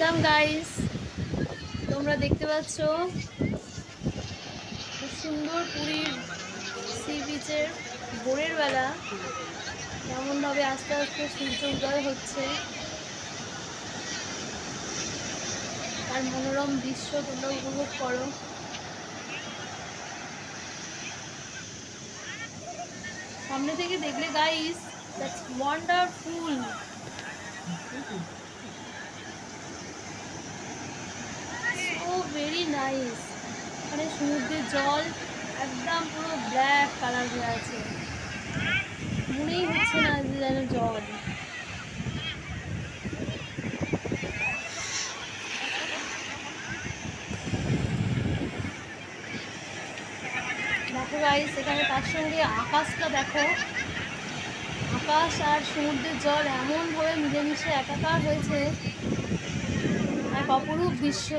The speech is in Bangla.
ওয়েলকাম গাইস তোমরা দেখতে পাচ্ছ? সুন্দর পুরীর সি বিচের ভোরের বেলা। কেমনভাবে আস্তে আস্তে সূর্য উদয় হচ্ছে। আর মনোরম দৃশ্য তোমরা উপভোগ করো। সামনে থেকে দেখলে guys that's wonderful so nice এখানে সমুদ্রের জল একদম পুরো ব্ল্যাক কালার হয়ে আছে। মনেই হচ্ছে না যে যেন জল। দেখো গাইস এখানে তার সঙ্গে আকাশটা দেখো। আকাশ আর সমুদ্রের জল এমনভাবে মিলেমিশে একাকার হয়েছে। এক অপরূপ দৃশ্য।